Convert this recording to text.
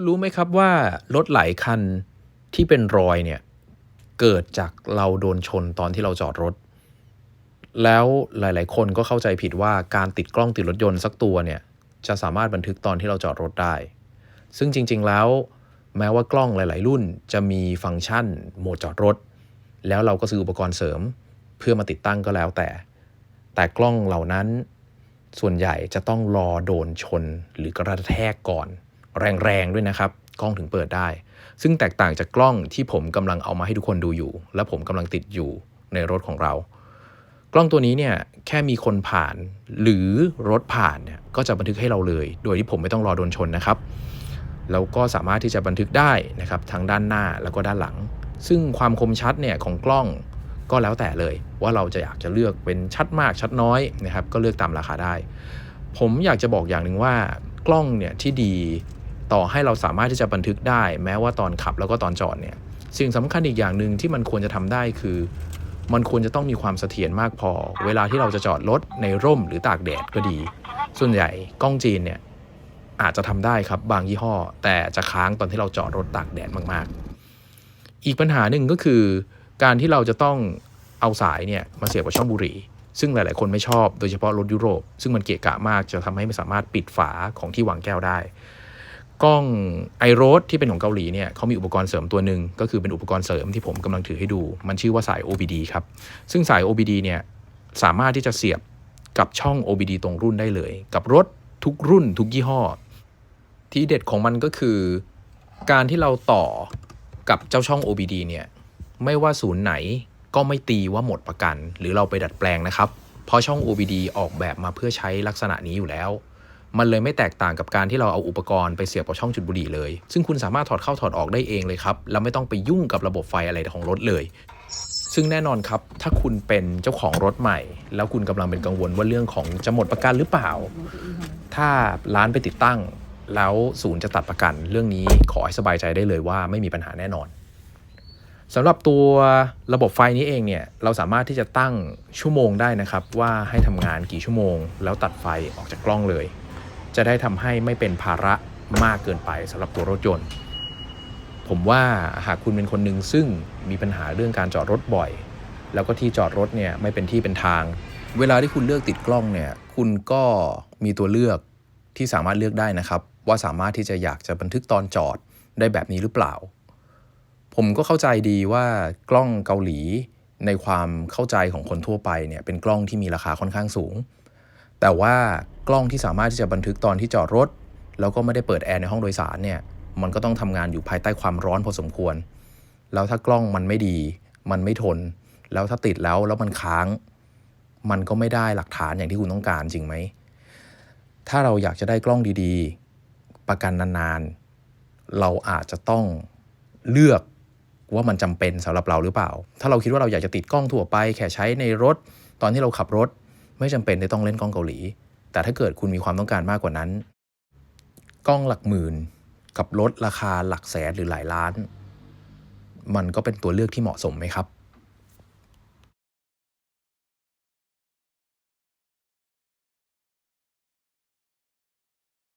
คุณรู้ไหมครับว่ารถหลายคันที่เป็นรอยเนี่ย เกิดจากเราโดนชนตอนที่เราจอดรถ แล้วหลาย ๆ คนก็เข้าใจผิดว่าการติดกล้องติดรถยนต์สักตัวเนี่ย จะสามารถบันทึกตอนที่เราจอดรถได้ ซึ่งจริง ๆ แล้ว แม้ว่ากล้องหลาย ๆ รุ่นจะมีฟังก์ชันโหมดจอดรถ แล้วเราก็ซื้ออุปกรณ์เสริม เพื่อมาติดตั้งก็แล้วแต่ แต่กล้องเหล่านั้นส่วนใหญ่จะต้องรอโดนชนหรือกระแทกก่อน แรงๆด้วยนะครับ กล้องถึงเปิดได้ ซึ่งแตกต่างจากกล้องที่ผมกำลังเอามาให้ทุกคนดูอยู่ และผมกำลังติดอยู่ในรถของเรา กล้องตัวนี้เนี่ยแค่มีคนผ่านหรือรถผ่านเนี่ยก็จะบันทึกให้เราเลย โดยที่ผมไม่ต้องรอโดนชนนะครับแล้วก็สามารถที่จะบันทึกได้นะครับทั้งด้านหน้าแล้วก็ด้านหลัง ซึ่งความคมชัดเนี่ยของกล้องก็แล้วแต่เลย ว่าเราจะอยากจะเลือกเป็นชัดมากชัดน้อยนะครับ ก็เลือกตามราคาได้ ผมอยากจะบอกอย่างหนึ่งว่ากล้องเนี่ยที่ดี ต่อให้เราสามารถที่จะบันทึกได้ แม้ว่าตอนขับแล้วก็ตอนจอดเนี่ยสิ่งสำคัญอีกอย่างหนึ่งที่มันควรจะทำได้คือ มันควรจะต้องมีความเสถียรมากพอ เวลาที่เราจะจอดรถในร่มหรือตากแดดก็ดี ส่วนใหญ่กล้องจีนเนี่ยอาจจะทำได้ครับบางยี่ห้อ แต่จะค้างตอนที่เราจอดรถตากแดดมากๆ อีกปัญหาหนึ่งก็คือ การที่เราจะต้องเอาสายเนี่ยมาเสียบกับช่องบุหรี่ ซึ่งหลาย ๆ คนไม่ชอบโดยเฉพาะรถยุโรป ซึ่งมันเกะกะมากจะทำให้ไม่สามารถปิดฝาของที่วางแก้วได้ กล้องไอโรสที่เป็นของเกาหลีเนี่ยเขามีอุปกรณ์เสริมตัวหนึ่งก็คือเป็นอุปกรณ์เสริมที่ผมกำลังถือให้ดู มันชื่อว่าสาย OBD ครับ ซึ่งสาย OBD เนี่ยสามารถที่จะเสียบกับช่อง OBD ตรงรุ่นได้เลย กับรถทุกรุ่นทุกยี่ห้อ ที่เด็ดของมันก็คือ การที่เราต่อกับเจ้าช่อง OBD เนี่ยไม่ว่าศูนย์ไหนก็ไม่ตีว่าหมดประกัน หรือเราไปดัดแปลงนะครับ เพราะช่อง OBD ออกแบบมาเพื่อใช้ลักษณะนี้อยู่แล้ว มันเลยไม่แตกต่างกับการที่เราเอาอุปกรณ์ไปเสียบกับช่องจุดบุหรี่เลย ซึ่งคุณสามารถถอดเข้าถอดออกได้เองเลยครับ แล้วไม่ต้องไปยุ่งกับระบบไฟอะไรของรถเลย ซึ่งแน่นอนครับ ถ้าคุณเป็นเจ้าของรถใหม่ แล้วคุณกำลังเป็นกังวลว่าเรื่องของจะหมดประกันหรือเปล่า ถ้าร้านไปติดตั้ง แล้วศูนย์จะตัดประกัน เรื่องนี้ขอให้สบายใจได้เลยว่าไม่มีปัญหาแน่นอนสำหรับตัวระบบไฟนี้เองเนี่ยเราสามารถที่จะตั้งชั่วโมงได้นะครับ ว่าให้ทำงานกี่ชั่วโมง แล้วตัดไฟออกจากกล้องเลย จะได้ทำให้ไม่เป็นภาระมากเกินไปสำหรับตัวรถยนต์ ผมว่าหากคุณเป็นคนหนึ่งซึ่งมีปัญหาเรื่องการจอดรถบ่อย แล้วก็ที่จอดรถเนี่ยไม่เป็นที่เป็นทาง เวลาที่คุณเลือกติดกล้องเนี่ยคุณก็มีตัวเลือกที่สามารถเลือกได้นะครับ ว่าสามารถที่จะอยากจะบันทึกตอนจอดได้แบบนี้หรือเปล่า ผมก็เข้าใจดีว่ากล้องเกาหลีในความเข้าใจของคนทั่วไปเนี่ยเป็นกล้องที่มีราคาค่อนข้างสูง แต่ว่ากล้องที่สามารถที่จะบันทึกตอนที่จอดรถ แล้วก็ไม่ได้เปิดแอร์ในห้องโดยสารเนี่ยมันก็ต้องทำงานอยู่ภายใต้ความร้อนพอสมควร แล้วถ้ากล้องมันไม่ดี มันไม่ทน แล้วถ้าติดแล้วแล้วมันค้าง มันก็ไม่ได้หลักฐานอย่างที่คุณต้องการจริงไหม ถ้าเราอยากจะได้กล้องดีๆ ประกันนานๆ เราอาจจะต้องเลือกว่ามันจำเป็นสำหรับเราหรือเปล่า ถ้าเราคิดว่าเราอยากจะติดกล้องทั่วไป แค่ใช้ในรถ ตอนที่เราขับรถ ไม่จำเป็นที่ต้องเล่นกล้องเกาหลี แต่ถ้าเกิดคุณมีความต้องการมากกว่านั้น กล้องหลักหมื่นกับรถราคาหลักแสนหรือหลายล้าน มันก็เป็นตัวเลือกที่เหมาะสมไหมครับ